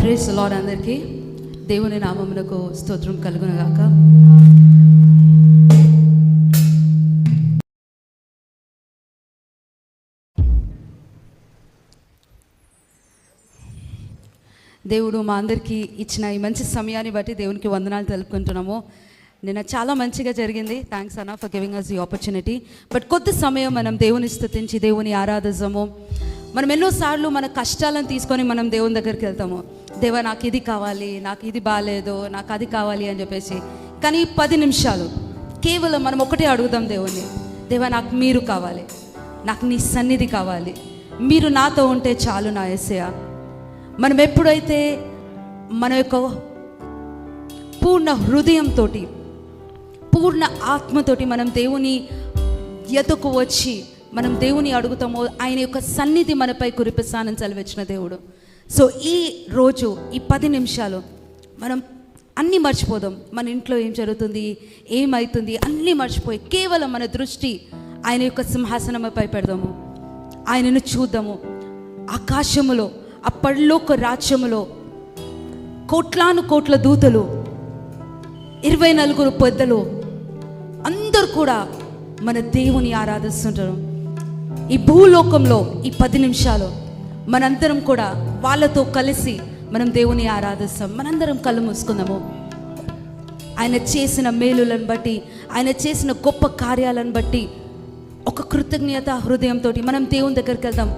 Praise lord అందరికీ. దేవుని నామమునకు స్తోత్రం కలుగునగాక. దేవుడు మా అందరికీ ఇచ్చిన ఈ మంచి సమయాన్ని బట్టి దేవునికి వందనాలు తెలుపుకుంటున్నాము. నిన్న చాలా మంచిగా జరిగింది. థ్యాంక్స్ అన్న ఫర్ గివింగ్ అస్ ఈ ఆపర్చునిటీ బట్ కొద్ది సమయం మనం దేవుని స్థుతించి దేవుని ఆరాధిస్తాము మనం ఎన్నోసార్లు మన కష్టాలను తీసుకొని మనం దేవుని దగ్గరికి వెళ్తాము. దేవా నాకు ఇది కావాలి నాకు ఇది బాగాలేదు నాకు అది కావాలి అని చెప్పేసి. కానీ పది నిమిషాలు కేవలం మనం ఒకటే అడుగుదాం దేవుణ్ణి. దేవా నాకు మీరు కావాలి నాకు నీ సన్నిధి కావాలి మీరు నాతో ఉంటే చాలు నా ఎస్సయ మనం ఎప్పుడైతే మన యొక్క పూర్ణ హృదయంతో పూర్ణ ఆత్మతోటి మనం దేవుని ఎదుకు వచ్చి మనం దేవుని అడుగుతామో ఆయన యొక్క సన్నిధి మనపై కురిపిస్తానని చదివించిన దేవుడు. సో ఈ రోజు ఈ పది నిమిషాలు మనం అన్నీ మర్చిపోదాం. మన ఇంట్లో ఏం జరుగుతుంది ఏమవుతుంది అన్నీ మర్చిపోయి కేవలం మన దృష్టి ఆయన యొక్క సింహాసనంపై పెడదాము ఆయనను చూద్దాము. ఆకాశములో ఆ పరలోక రాజ్యములో కోట్లాను కోట్ల దూతలు ఇరవై నలుగురు పెద్దలు అందరూ కూడా మన దేవుని ఆరాధిస్తుంటారు. ఈ భూలోకంలో ఈ పది నిమిషాలు మనందరం కూడా వాళ్ళతో కలిసి మనం దేవుని ఆరాధిస్తాం. మనందరం కళ్ళు మూసుకుందాము. ఆయన చేసిన మేలులను బట్టి ఆయన చేసిన గొప్ప కార్యాలను బట్టి ఒక కృతజ్ఞత హృదయంతో మనం దేవుని దగ్గరికి వెళ్దాం.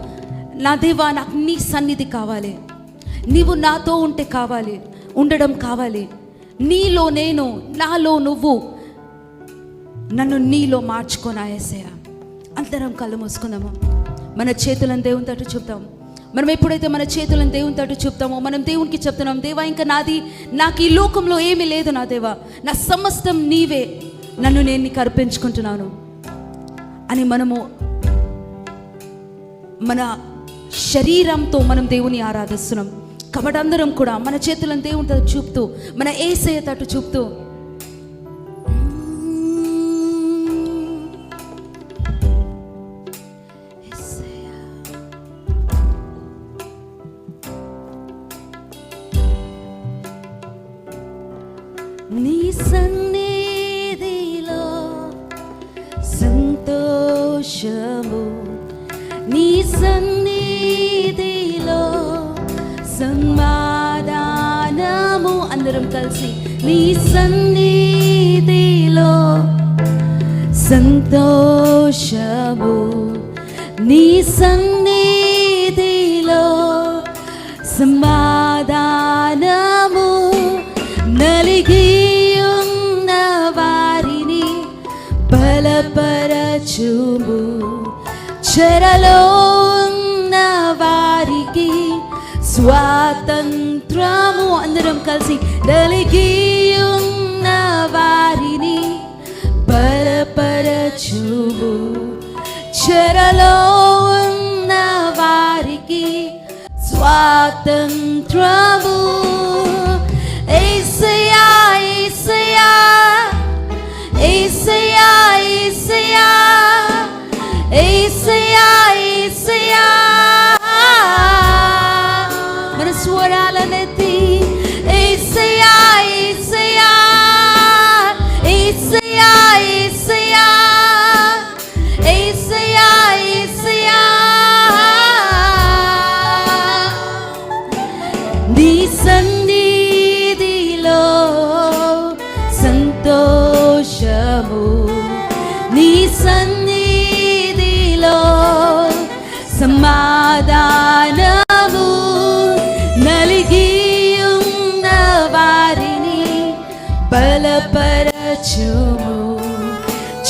నా దేవా నాకు నీ సన్నిధి కావాలి. నీవు నాతో ఉంటే కావాలి ఉండడం కావాలి. నీలో నేను నాలో నువ్వు. నన్ను నీలో మార్చుకొని ఆయేసయ అందరం కళ్ళు మూసుకుందాము. మన చేతులను దేవుని తట్టు చూద్దాం మనం ఎప్పుడైతే మన చేతులను దేవుని తట్టు చూపుతామో మనం దేవునికి చెప్తున్నాం దేవా ఇంకా నాది నాకు ఈ లోకంలో ఏమీ లేదు నా దేవా. నా సమస్తం నీవే. నన్ను నేను నీకు అర్పించుకుంటున్నాను. అని మనము మన శరీరంతో మనం దేవుని ఆరాధిస్తున్నాం. కాబట్టి అందరం కూడా మన చేతులను దేవుని తట్టు చూపుతూ మన ఏసయ్య తట్టు చూపుతూ కలిసి నీ సన్నిధిలో సంతోషము. నీ సన్నిధిలో సమాధానము నలిగి ఉన్న వారిని బలపరచుము. చెరలో ఉన్న వారికి స్వాతంత్ర అందరం కలిసి నలిగి ఉన్న వారిని బలపరచుము. చెరలో ఉన్న వారికి స్వాతంత్రము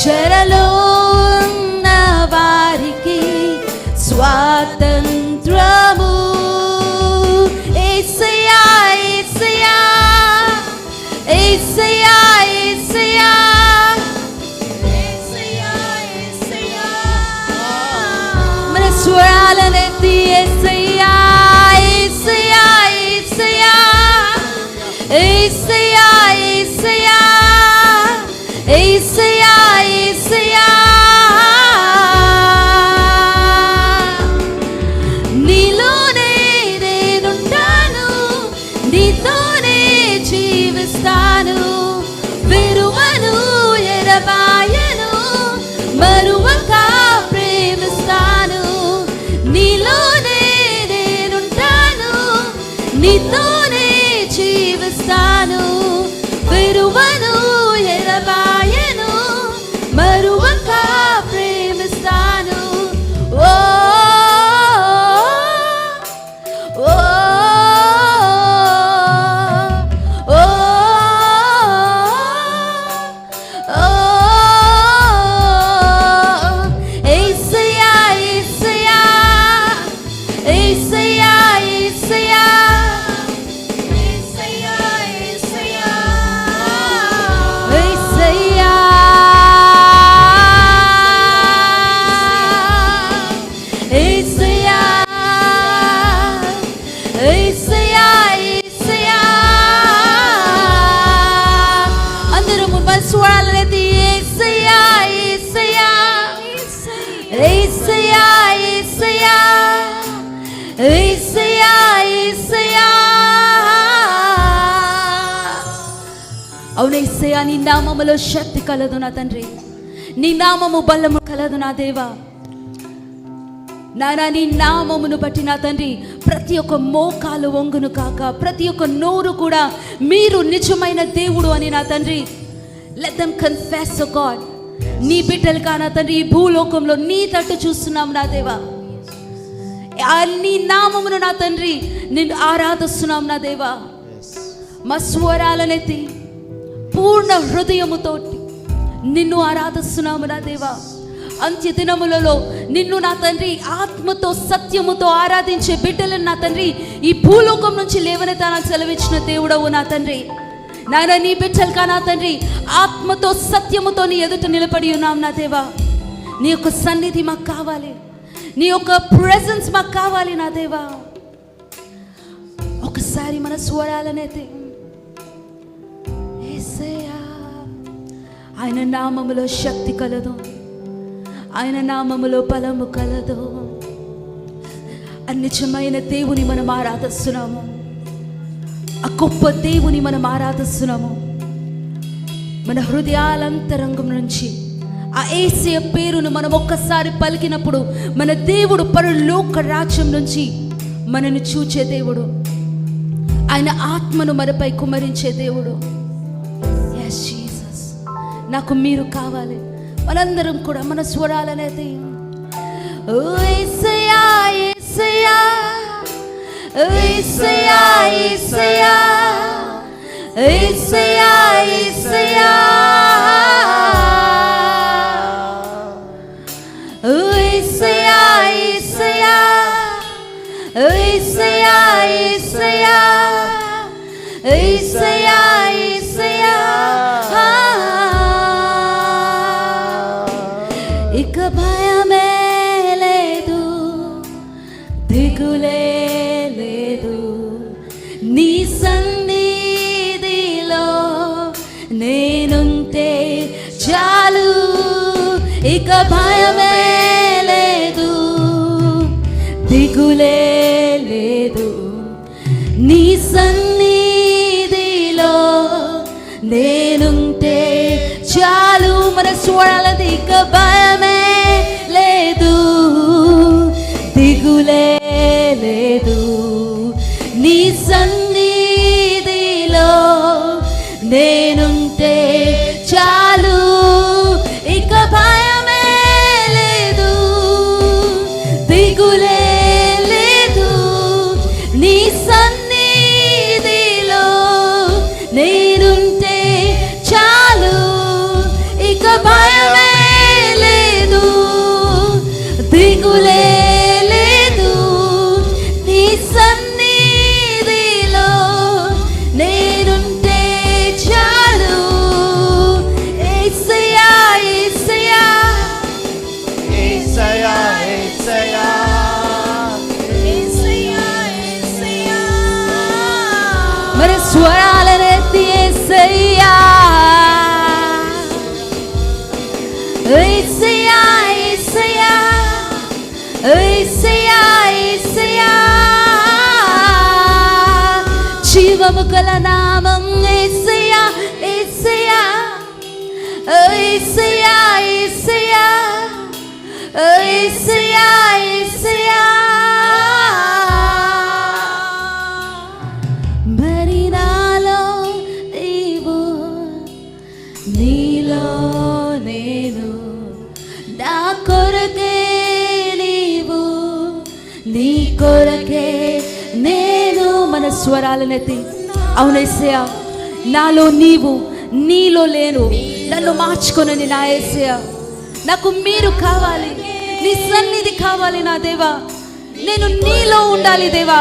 చెరలో ఉన్న వారికి స్వాతంత్రము. ఏసయ్యా ఏసయ్యా ఏసయ్యా ఏసయ్యా. మన స్వరాలనెత్తి ఏసయ్యా ఏసయ్యా ఏసయ్యా. ఏసయ్యా ఏసయ్యా. అవును నీ నామములో శక్తి కలదు నా తండ్రి. నీ నామము బలము కలదు నా దేవా. నానా నీ నామమును బట్టి నా తండ్రి ప్రతి ఒక్క మోకాలు వంగును కాక ప్రతి ఒక్క నోరు కూడా మీరు నిజమైన దేవుడు అని నా తండ్రి. లెట్ దమ్ కన్ఫెస్ గాడ్ నీ బిడ్డలు కా నా తండ్రి ఈ భూలోకంలో నీ తట్టు చూస్తున్నాం నా దేవా. నీ నామమును నా తండ్రి నిన్ను ఆరాధిస్తున్నాం నా దేవా. మా స్వరాలనెత్తి పూర్ణ హృదయముతో నిన్ను ఆరాధిస్తున్నాము నా దేవా. అంత్య దినములలో నిన్ను నా తండ్రి ఆత్మతో సత్యముతో ఆరాధించే బిడ్డలను నా తండ్రి ఈ భూలోకం నుంచి లేవనెత్తానని సెలవించిన సెలవిచ్చిన దేవుడవు నా తండ్రి. నాయన నీ బిడ్డలుగా నా తండ్రి ఆత్మతో సత్యముతో నీ ఎదుట నిలబడి ఉన్నాం నా దేవా. నీ యొక్క సన్నిధి మాకు కావాలి. నీ యొక్క ప్రెజెన్స్ మాకు కావాలి నా దేవా. ఒకసారి మన స్వరాలనైతే యేసయ్యా ఆయన నామములో శక్తి కలదు. ఆయన నామములో బలము కలదు. అన్నిచమైన దేవుని మనం ఆరాధిస్తున్నాము. ఆ గొప్ప దేవుని మనం ఆరాధిస్తున్నాము. మన హృదయాలంతరంగం నుంచి ఆ ఏసయ పేరును మనం ఒక్కసారి పలికినప్పుడు మన దేవుడు పరలోక రాజ్యం నుంచి మనను చూచే దేవుడు. ఆయన ఆత్మను మనపై కుమరించే దేవుడు. ఎస్ జీసస్ నాకు మీరు కావాలి. మనందరం కూడా మన స్వరాలనేది ఓ యేసయ్యా యేసయ్యా ఓ యేసయ్యా యేసయ్యా ఇక భయమే లేదు. దిగులే లేదు. నీ సన్నిధిలో నేనుంటే చాలు మన చూడాలది ఇక భయమే మహిమ గల నామం ఏసయ్యా ఏసయ్యా. ఏసయ్యా ఏసయ్యా. ఏసయ్యా ఏసయ్యా. మరి అవునేసయ నాలో నీవు నీలో లేను. నన్ను మార్చుకొనని నా ఏసయ నాకు మీరు కావాలి. నీ సన్నిధి కావాలి నా దేవా. నేను నీలో ఉండాలి దేవా.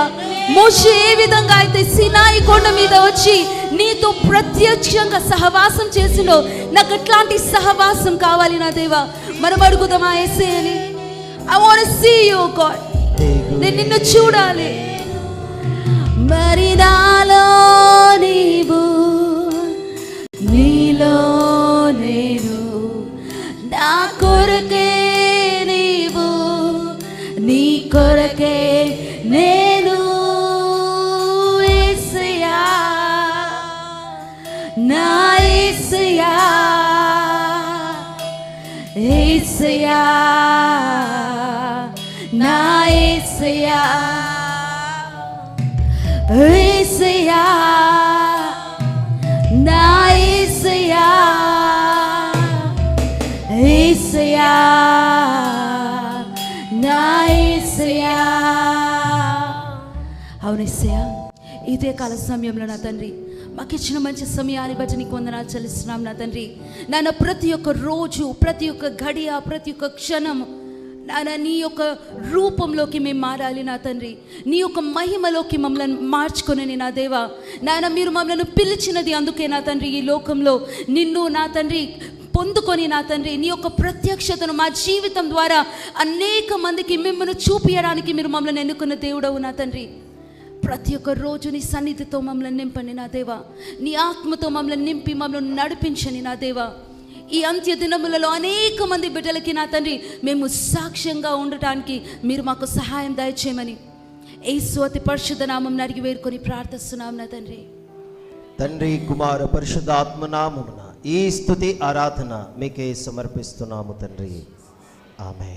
మోషే ఏ విధంగా అయితే సినాయి కొండ మీద వచ్చి నీతో ప్రత్యక్షంగా సహవాసం చేసిండో నాకు అట్లాంటి సహవాసం కావాలి నా దేవా. మనం అడుగుదామా ఏసే అని I want see you god నేను నిన్ను చూడాలి. మరి నాలో నీవు నీలో నేను. నా కొరకే నీవు నీ కొరకే నేను. యేసయ్యా నా యేసయ్యా యేసయ్యా యేసయ్యా నా యేసయ్యా యేసయ్యా నా యేసయ్యా అవును ఇదే కాల సమయంలో నా తండ్రి మాకు ఇచ్చిన మంచి సమయాన్ని బట్టి నీకు వందనాలు చెల్లిస్తున్నాం నా తండ్రి. నాన్న ప్రతి ఒక్క రోజు ప్రతి ఒక్క గడియ ప్రతి ఒక్క క్షణం నానా నీ యొక్క రూపంలోకి మేము మారాలి నా తండ్రి. నీ యొక్క మహిమలోకి మమ్మల్ని మార్చుకొనని నా దేవా. నాయన మీరు మమ్మల్ని పిలిచినది అందుకే నా తండ్రి ఈ లోకంలో. నిన్ను నా తండ్రి పొందుకొని నా తండ్రి నీ యొక్క ప్రత్యక్షతను మా జీవితం ద్వారా అనేక మందికి మిమ్మల్ని చూపించడానికి మీరు మమ్మల్ని ఎన్నుకున్న దేవుడవు నా తండ్రి. ప్రతి ఒక్క రోజు నీ సన్నిధితో మమ్మల్ని నింపండి నా దేవా. నీ ఆత్మతో మమ్మల్ని నింపి మమ్మల్ని నడిపించని నా దేవా. ఈ అంత్య దినములలో అనేక మంది బిడ్డలకి నా తండ్రి మేము సాక్ష్యంగా ఉండటానికి మీరు మాకు సహాయం దయచేయమని. యేసు అతి పరిశుద్ధ నామం అడిగి వేరుకొని ప్రార్థిస్తున్నాం నా తండ్రి. తండ్రి కుమార పరిశుద్ధాత్మ నామమున ఈ స్థుతి ఆరాధన మీకే సమర్పిస్తున్నాము తండ్రి. ఆమె